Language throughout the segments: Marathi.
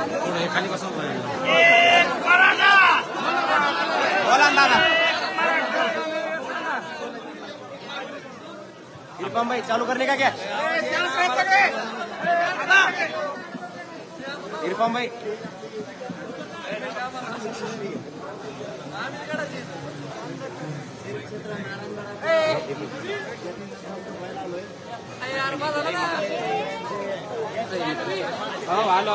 थोडं खाली बोला दादा इरफान भाई चालू करने का क्या? इरफान भाई हो, आलो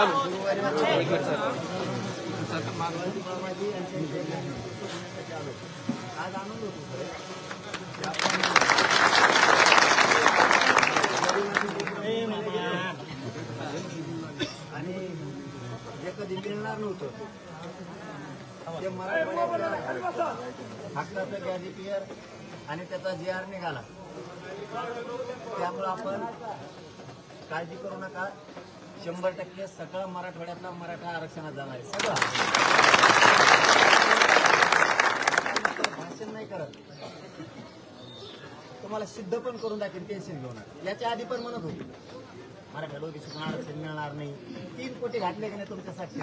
आणि जे कधी मिळणार नव्हतं ते मराठी हक्काचं गॅजेटियर आणि त्याचा जे आर निघाला. त्यामुळं आपण काळजी करू नका. शंभर टक्के सगळं मराठवाड्यातला मराठा आरक्षणात जाणार आहे. सगळं. भाषण नाही करत. तुम्हाला सिद्ध पण करून दाखवेल टेन्शन घेऊ नका. याच्या आधी पण म्हणत होती. मराठा लोक शिकून आरक्षण मिळणार नाही? तीन कोटी घातले की नाही तुमच्यासाठी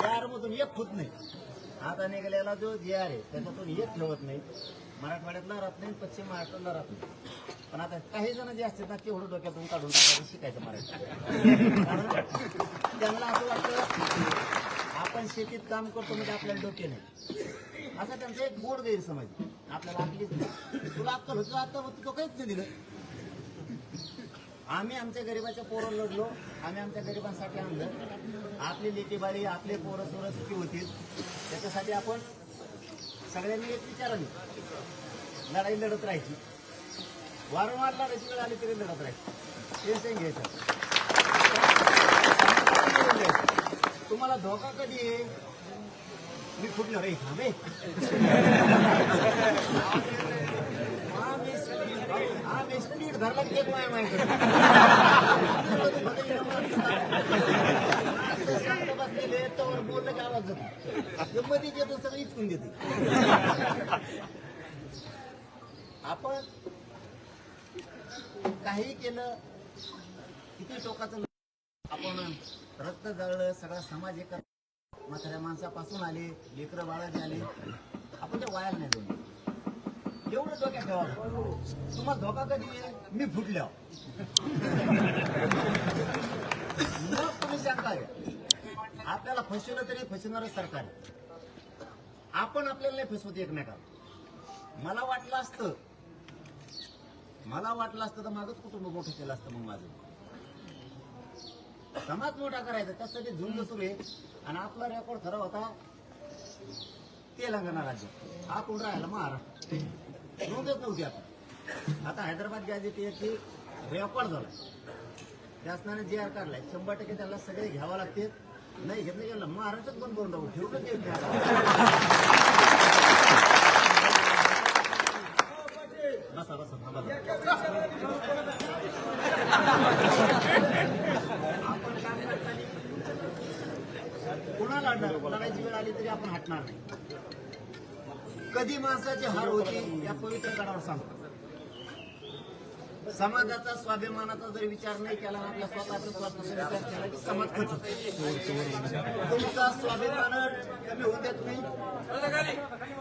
जे आरमधून एक होत नाही. आता निघालेला जो जे आर आहे त्याच्यातून एक ठेवत नाही. मराठवाड्यातला राहत नाही पश्चिम महाराष्ट्रातला राहत नाही पण आता काही जण जे असतात ना तेवढं डोक्यातून काढून टाकायचं शिकायचं मराठी. त्यांना असं वाटतं आपण शेतीत काम करतो म्हणजे आपल्याला डोके नाही. असा त्यांचा एक गोड गैरसमज आपल्याला आपलीच तुला अक्कल होतो आता तो काहीच नाही दिलं. आम्ही आमच्या गरिबाच्या पोरं लढलो आम्ही आमच्या गरिबांसाठी आणलं. आपली लेटीबाळी आपले पोरं सोरं सुखी होतील. त्याच्यासाठी आपण सगळ्यांनी एक विचाराने लढाई लढत राहायची. वारंवार लढायची वेळ आली तरी लढत राहायची. टेन्शन घ्यायचं. तुम्हाला धोका कधी आहे मी फुटलो रे थांबे हा मी स्पीड धरला की नाही माहिती माय बसलेले तर बोललं की आवाज जातो मध्ये येतो सगळं इचकून देते आपण काही केलं किती टोकाचं आपण रक्त जळलं सगळा समाज एक म्हाताऱ्या माणसापासून आले लेकरं बाळाचे आले. आपण ते वायाला नाही दोन एवढं डोक्यात ठेवा. तुम्हाला धोका कधी येईल? मी फुटल्या मग तुम्ही सांगताय आपल्याला फसवलं तरी फसवणारं सरकार आहे. आपण आपल्याला नाही फसवत एकमेकाला. मला वाटलं असतं मला वाटलं असतं तर माझंच कुटुंब मोठं केलं असतं मग माझं. समाज मोठा करायचा त्यासाठी झुंज सुरू आहे. आणि आपला रेकॉर्ड खरा होता तेलंगणा राज्य. आपण राहिला महाराष्ट्र. नोंदच नव्हती आता आता हैदराबाद गॅजेट याची रेकॉर्ड झाला. शासनाने जे आर काढलाय. शंभर टक्के त्याला सगळे घ्यावं लागते नाही घेतलं गेलं महाराष्ट्रात पण करून टाकू. ठेवलं ते बसा बसा थांबा आपण काम करताना पुन्हा लढणार लढायची वेळ आली तरी आपण हटणार नाही. कधी माणसाची हार होती या पवित्र गडावर सांगतो. समाजाचा स्वाभिमानाचा जर विचार नाही केला आपल्या स्वतःचा स्वार्थाचा विचार केला की समाज तुमचा स्वाभिमान कमी होऊ देत नाही.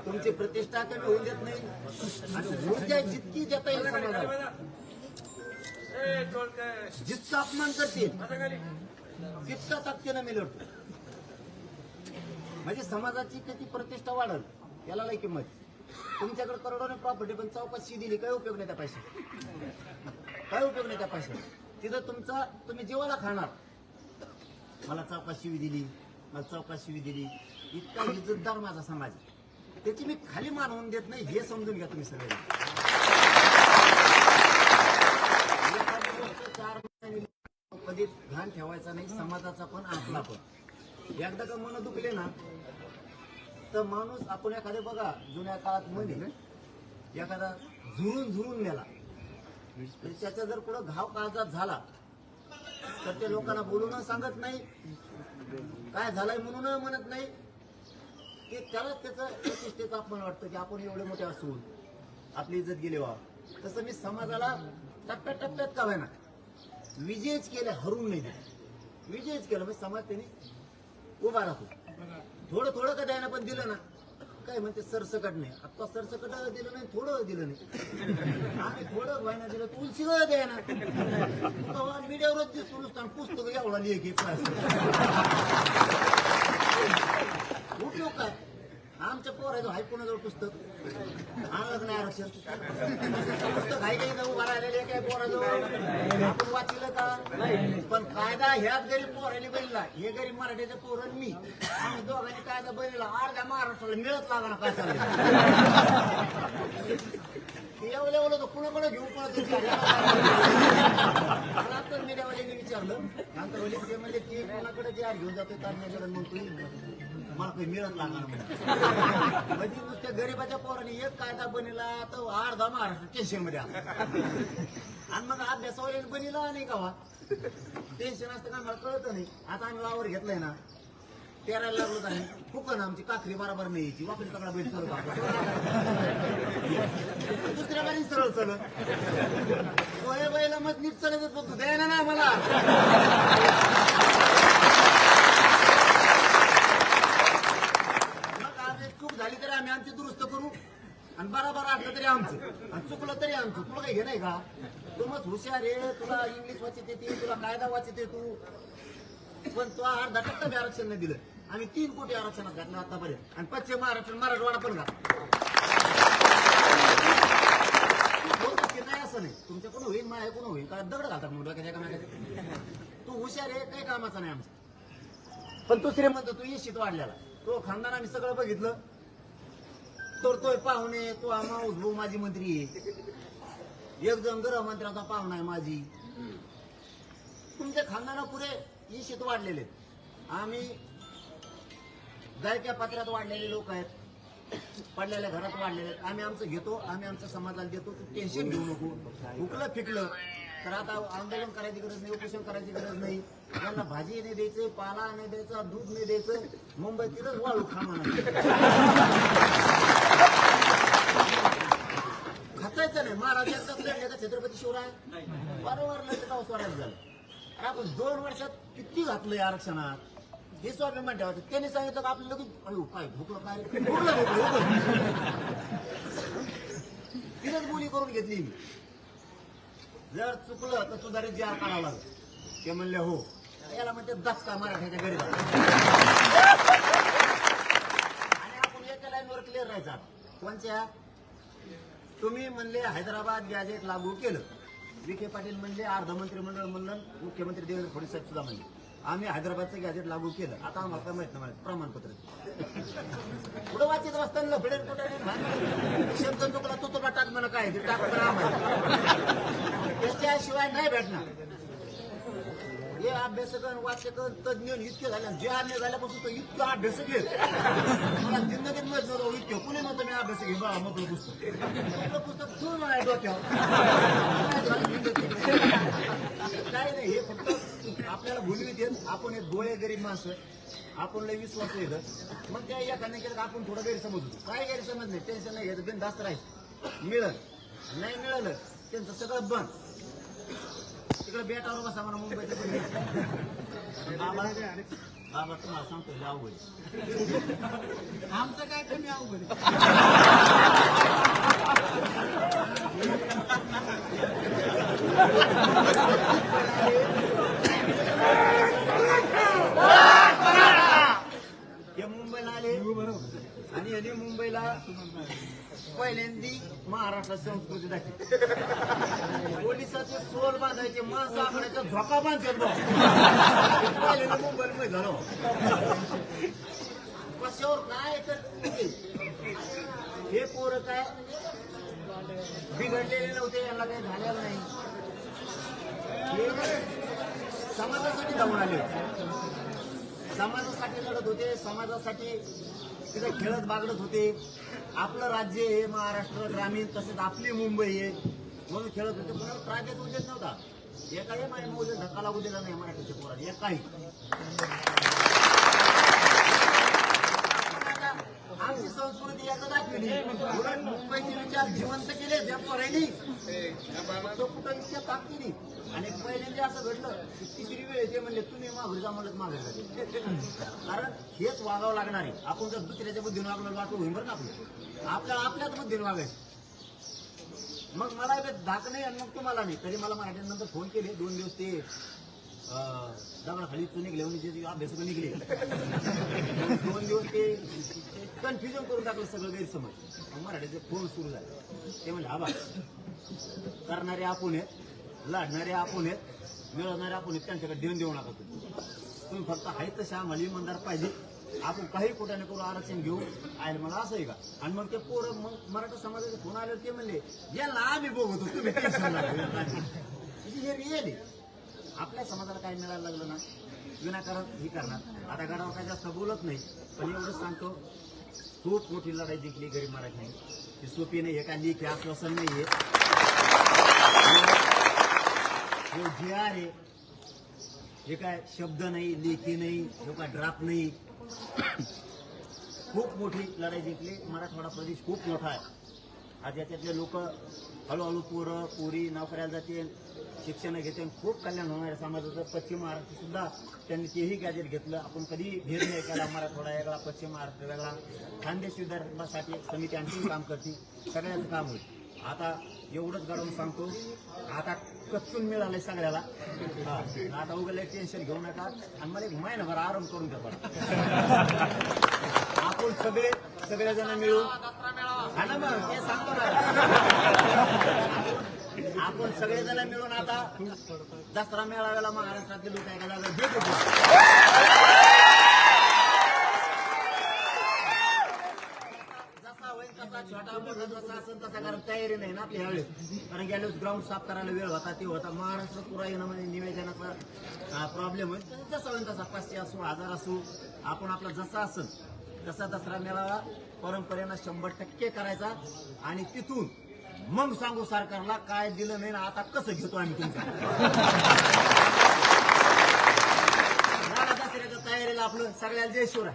तुमची प्रतिष्ठा कमी होऊ देत नाही. आणि ऊर्जा जितकी देता येईल समाजाला. जितका अपमान करतील तितका ताकदीनं मिळवतो म्हणजे समाजाची त्याची प्रतिष्ठा वाढल याला लय किंमत. तुमच्याकडे करोडोने प्रॉपर्टी पण चौकशी दिली काय उपयोग नाही त्या पैसे काय उपयोग नाही त्या पैसे तिथं तुमचा तुम्ही जीवाला खाणार. मला चौकात दिली मला चौकात शिवी दिली. इतका इज्जतदार माझा समाज त्याची मी खाली मान होऊन देत नाही हे समजून घ्या तुम्ही सगळे. चार कधीच घाण ठेवायचा नाही समाजाचा पण आपला पण. एकदा का मन दुखले ना तर माणूस आपण एखादे बघा जुन्या काळात म्हणे एखादा झुरून झुरून मेला. त्याचा जर कुठं घाव काळजात झाला तर ते लोकांना बोलून सांगत नाही. काय झालंय म्हणून म्हणत नाही. ते त्याला त्याचं प्रतिष्ठेचा अपमान वाटतं की आपण एवढे मोठे असून आपली इज्जत गेली वा तसं मी समाजाला टप्प्यात टप्प्यात का ना विजयच केले हरून नाही दिले. विजयच केलं म्हणजे समाज त्यांनी उभा राहतो थोडं थोडं का द्यायला पण दिलं ना? काय म्हणते सरसकट नाही. आता सरसकट दिलं नाही थोडं दिलं नाही. आम्ही थोडं व्हायना दिलं तुलसी द्यायना. मीडियावरच दिसतो नुसतं पुस्तक एवढा लिहि की उपयोग काय आमच्या पोराचं आहे कोणाजवळ पुस्तक. आणलं नाही आरक्षण. पुस्तक आहे काही उभा राहिलेले काय पोराजवळ? आपण वाचलं का? पण कायदा ह्याच गरीब पोराने बरीला हे गरीब मराठीचे पोर आणि मी. आम्ही दोघांनी कायदा बरीला अर्ध्या महाराष्ट्राला मिळत लागणार काय एवढं एवढं तर कुणाकडे घेऊ पळत मला तर मीडियावाल्यांनी विचारलं. आंतरवाली ते म्हणजे ते कोणाकडे जे घेऊन जातो तारण्याकडे म्हणतो मला काही मिळत लागणार म्हणजे नुसत्या गरीबाच्या पोराने एक कायदा बनिला तर अर्धा महाराष्ट्र टेन्शनमध्ये आला. आणि मग अभ्यासावर बनिला नाही का हो? टेन्शन असतं का मला कळत नाही. आता आम्ही वावर घेतलाय ना पेरायला लागलो तर फुकन आमची काखरी बराबर नाही यायची वापरी तकडा बैल सरळ दुसऱ्या बारी सरळ चलत बैला मग नीट चलत होतो द्यायला ना मला मग आज एक चूक झाली तरी आम्ही आमची दुरुस्त करू आणि बराबर असलं तरी आमचं. आणि चुकलं तरी आमचं. तुला काही हे नाही का? तू मग हुशार आहे तुला इंग्लिश वाचित येते तुला कायदा वाचित तू पण तो अर्धा टक्का बी आरक्षण नाही दिलं. आम्ही तीन कोटी आरक्षणात घातलं आतापर्यंत. आणि पश्चिम महाराष्ट्र मराठवाडा पण घातला. असं नाही. तुमच्याकडून होईल माझ्याकडून होईल. का दगड घालतात मग डोक्याच्या तू हुशार आहे काही कामाचा नाही आमचा. पण दुसरे श्रीमंत तू येशीत वाढलेला तो खानदान आम्ही सगळं बघितलं. तरतोय पाहुणे तो आम्हा उजबू माझी मंत्री. आहे एक जण गृहमंत्र्याचा पाहुणा आहे माझी तुमच्या खानदाना पुरे येशीत वाढलेले आम्ही जायच्या पात्रात वाढलेले लोक आहेत. पडलेल्या घरात वाढलेले आहेत. आम्ही आमचं घेतो आम्ही आमच्या समाजाला देतो. तू टेन्शन घेऊ नको. हुकलं फिकलं तर आता आंदोलन करायची गरज नाही उपोषण करायची गरज नाही. त्यांना भाजी नाही द्यायचं पाला नाही द्यायचा दूध नाही द्यायचं. मुंबईतीलच वाळू खामा खचायचं नाही. महाराज एकदाच लढले का छत्रपती शिवराय? वारंवार लढले का झालं अरे आपण दोन वर्षात किती घातलंय आरक्षणात? हे स्वाभिमान ठेवायचं. त्यांनी सांगितलं का आपलं लगेच अयो काय भुकलं काय? भुकलं? भुकलं तिथंच बोली करून घेतली. मी जर चुकलं तर सुधारित जी काढावं लागलं. ते म्हणले हो. याला म्हणते दचका मराठ्याच्या गरीब आणि आपण एका लाईनवर क्लिअर राहायचा. कोणत्या तुम्ही म्हणले हैदराबाद गॅजेट लागू केलं. विखे पाटील म्हणले अर्ध मंत्रिमंडळ म्हणलं मुख्यमंत्री देवेंद्र फडणवीस साहेब सुद्धा म्हणले. आम्ही हैदराबादचं गॅजेट लागू केलं. आता आम्हाला माहीत नाही प्रमाणपत्र. पुढे वाचित असताना लफडेल कुठे शब्द चुकला तो तुला टाक मला काय ते टाक बरं त्याच्याशिवाय नाही भेटणार. हे अभ्यासक वाचक तज्ञ इतके झाले जे अन्य झाल्यापासून तो इतकं अभ्यास घेत. मला जिंदगीत माहीत नव्हतं हो, इतकं. कुणी म्हणतो मी अभ्यास घे बा मग पुस्तक. आपलं पुस्तक ठेवून आहे डोक्यावर. काय नाही हे फक्त आपल्याला भूलवी देत आपण एक गोळे गरीब माणसं आपण लय विश्वास येतं मग त्या एखाद्या केलं आपण थोडं गैरसमजू काय गैरसमज नाही. टेन्शन नाही. घ्यायचं बिनधास्त राहील. मिळत नाही मिळालं त्यांचं सगळं बंद. तिकडे बेटावर बसा म्हणा मुंबईचं पण बाबा बाबा तुम्हाला सांगतो हे अवघड. आमचं काय कमी अवघड. हे मुंबईला आले आणि यांनी मुंबईला पहिल्यांदी महाराष्ट्रात संस्कृती दाखली पोलिसाचे सोल बांधायचे माणसं आकड्याचा झोका बांधतात बा. हे पहिल्यांदा कशावर काय तर हे पोरं काय बिघडलेले नव्हते यांना काही झालेलं नाही. समाजासाठी धावून आले. समाजासाठी लढत होते समाजासाठी तिथे खेळत बागडत होते. आपलं राज्य हे महाराष्ट्र ग्रामीण तसेच आपली मुंबई आहे. म्हणून खेळत होते कोणाला त्रास देत उद्देश नव्हता. एकाही माझ्या मौजे धक्का लागू दिला नाही मराठीच्या पोराला एकाही. आमची संस्कृती याचा दाखवली उलट मुंबईचे विचार जिवंत केले त्या पोरांनी तो कुठं इतक्या केली आणि पहिल्यांदा असं घडलं की तिसरी वेळ ते म्हणजे तुम्ही माघारी जा म्हणलं माघारी कारण हेच वागावं लागणार आहे. आपण जर दुसऱ्याच्या बुद्धीने वागलं वाटू होईल बरं ना आपलं? आपल्याला आपल्याच बुद्धीने वागायचं. मग मला धाक नाही आणि मग तुम्हाला नाही. तरी मला मराठी नंतर फोन केले. दोन दिवस ते अं, दगडाखाली तू निघले म्हणजे जे अभ्यास निघले. दोन दिवस ते कन्फ्युजन करून टाकलं सगळं गैरसमज. मग मराठीचे फोन सुरू झाले. ते म्हणजे आबा करणारे आपण आहेत लढणारे आपण आहेत मिळवणारे आपण आहेत त्यांच्याकडे देऊन देऊ नका तुम्ही. तुम्ही फक्त आहे तसे आम्हाला इमानदार पाहिजे. आपण काही कुठे करू आरक्षण घेऊ. आयल मला असं आहे का? आणि मग ते पोरं मग मराठा समाजाचे फोन आले ते म्हणले याला आम्ही बघतो. तुम्ही हे रिअल आहे. आपल्या समाजाला काय मिळायला लागलं ना? विनाकारण हे करणार. आता गडावर काय जास्त बोलत नाही. पण एवढंच सांगतो खूप मोठी लढाई जिंकली गरीब मराठी ती सोपी नाही हे काय लेखी आश्वासन नाहीये. हे जे आहे हे काय शब्द नाही लेखी नाही हे काय ड्राफ्ट नाही. खूप मोठी लढाई जिंकली. मराठवाडा प्रदेश खूप मोठा आहे. आज याच्यातले लोक हळूहळू पोरं पोरी नोकऱ्याला जाते शिक्षण घेते खूप कल्याण होणार समाजाचं. पश्चिम महाराष्ट्र सुद्धा त्यांनी तेही गॅजेट घेतलं. आपण कधी भेद नाही केला. मराठवाडा वेगळा पश्चिम महाराष्ट्र वेगळा खानदेश विदर्भासाठी समिती आणखी काम करते. सगळ्याचं काम होईल. आता एवढंच घडवून सांगतो. आता कच्चून मिळालंय सगळ्याला. आता उगाच टेन्शन घेऊ नका. आणि मला एक महिनाभर आराम करून घ्या बरं. आपण सगळे सगळेजण मिळून हा ना मग ते सांगतो ना. आपण सगळेजण मिळून आता दसरा मेळाव्याला महाराष्ट्रातले लोक एका जागा भेट होतील. जसा होईल तसा छोटा मोठा जसा असेल तसा कारण तयारी नाही ना आपल्या ह्यावेळेस कारण गेल्या ग्राउंड साफ करायला वेळ होता ते होता. महाराष्ट्र पुरा येणं म्हणजे निवेदनाचा प्रॉब्लेम होईल जसा होईल तसा पाचशे असो हजार असो आपण आपला जसा असेल तसा दसरा मेळावा परंपरेनं शंभर टक्के करायचा. आणि तिथून मग सांगू सरकारला काय दिलं नाही ना आता कसं घेतो आम्ही तुमचं? तयारीला आपलं सगळ्याला जय शिवराय